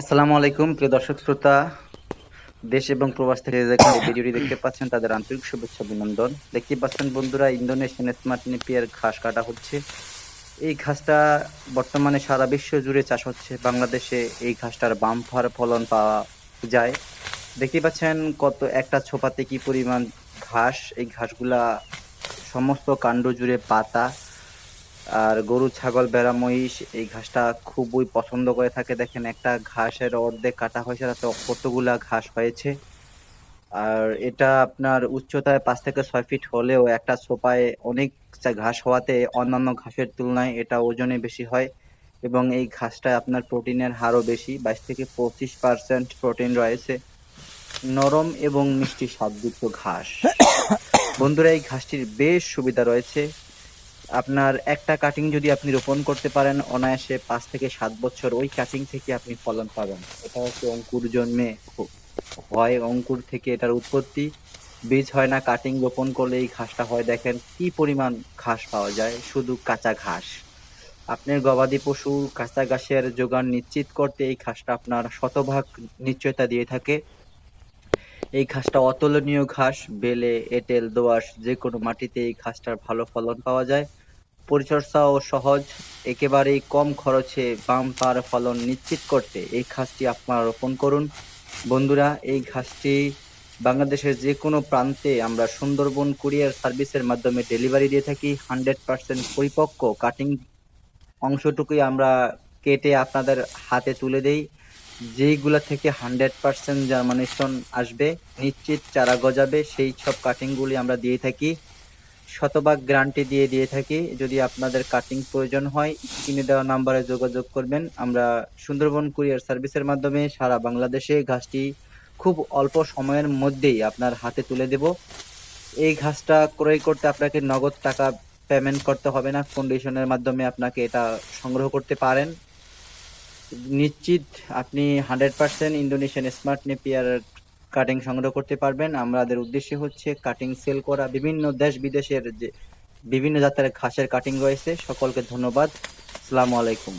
আসসালামু আলাইকুম, প্রিয় দর্শক শ্রোতা। দেশ এবং প্রবাস থেকে যেখানে ভিডিওটি দেখতে পাচ্ছেন, তাদের আন্তরিক শুভেচ্ছা, অভিনন্দন। দেখতে পাচ্ছেন বন্ধুরা, ইন্দোনেশিয়ান স্মার্ট নেপিয়ার ঘাস কাটা হচ্ছে। এই ঘাসটা বর্তমানে সারা বিশ্ব জুড়ে চাষ হচ্ছে। বাংলাদেশে এই ঘাসটার বাম্পার ফলন পাওয়া যায়। দেখতে পাচ্ছেন কত একটা ছোপাতে কি পরিমাণ ঘাস। এই ঘাসগুলা সমস্ত কাণ্ড জুড়ে পাতা। আর গরু, ছাগল, ভেড়া, মহিষ, এই ঘাসটা খুবই পছন্দ করে থাকে। দেখেন, একটা ঘাসের অর্ধেক কাটা হয়েছে তাতে কতগুলা ঘাস হয়েছে। আর এটা আপনার উচ্চতায় পাঁচ থেকে ছয় ফিট হলেও একটা সোপায় অনেক ঘাস হওয়াতে অন্যান্য ঘাসের তুলনায় এটা ওজনে বেশি হয় এবং এই ঘাসটায় আপনার প্রোটিনের হারও বেশি, বাইশ থেকে পঁচিশ পার্সেন্ট প্রোটিন রয়েছে। নরম এবং মিষ্টি স্বাদযুক্ত ঘাস। বন্ধুরা, এই ঘাসটির বেশ সুবিধা রয়েছে। আপনার একটা কাটিং যদি আপনি রোপণ করতে পারেন, অনায়াসে পাঁচ থেকে সাত বছর ওই কাটিং থেকে আপনি ফলন পাবেন। এটা হচ্ছে অঙ্কুর জন্মে হয়, অঙ্কুর থেকে এটার উৎপত্তি। বীজ হয় না কাটিং রোপণ করলে এই ঘাসটা হয়। দেখেন কি পরিমাণ ঘাস পাওয়া যায়, শুধু কাঁচা ঘাস। আপনার গবাদি পশু কাঁচা ঘাসের যোগান নিশ্চিত করতে এই ঘাসটা আপনার শতভাগ নিশ্চয়তা দিয়ে থাকে। এই ঘাসটা অতুলনীয় ঘাস, বেলে, এঁটেল, দোআঁশ যে কোনো মাটিতে এই ঘাসটার ভালো ফলন পাওয়া যায়। পরিচর্যাও সহজ, একেবারেই কম খরচে বাম্পার ফলন নিশ্চিত করতে এই ঘাসটি আপনারা রোপণ করুন। বন্ধুরা, এই ঘাসটি বাংলাদেশের যে কোনো প্রান্তে আমরা সুন্দরবন কুরিয়ার সার্ভিসের মাধ্যমে ডেলিভারি দিয়ে থাকি। হান্ড্রেড পার্সেন্ট পরিপক্ক কাটিং অংশটুকুই আমরা কেটে আপনাদের হাতে তুলে দেই। যেইগুলা থেকে হান্ড্রেড পার্সেন্ট জার্মানেশন আসবে, নিশ্চিত চারা গজাবে, সেই সব কাটিংগুলি আমরা দিয়ে থাকি। শতভাগ গ্যারান্টি দিয়ে দিয়ে থাকি। যদি আপনাদের কাটিং প্রয়োজন হয় কিনে দেওয়া নাম্বারে যোগাযোগ করবেন। আমরা সুন্দরবন কুরিয়ার সার্ভিসের মাধ্যমে সারা বাংলাদেশে ঘাসটি খুব অল্প সময়ের মধ্যেই আপনার হাতে তুলে দেব। এই ঘাসটা ক্রয় করতে আপনাকে নগদ টাকা পেমেন্ট করতে হবে না। কন্ডিশনের মাধ্যমে আপনাকে এটা সংগ্রহ করতে পারেন। নিশ্চিত আপনি hundred percent Indonesian smart Napier cutting সংগ্রহ করতে পারবেন। আমাদের উদ্দেশ্য হচ্ছে কাটিং সেল করা। বিভিন্ন দেশ বিদেশের যে বিভিন্ন জাতের ঘাসের কাটিং রয়েছে। সকলকে ধন্যবাদ। আসসালামু আলাইকুম।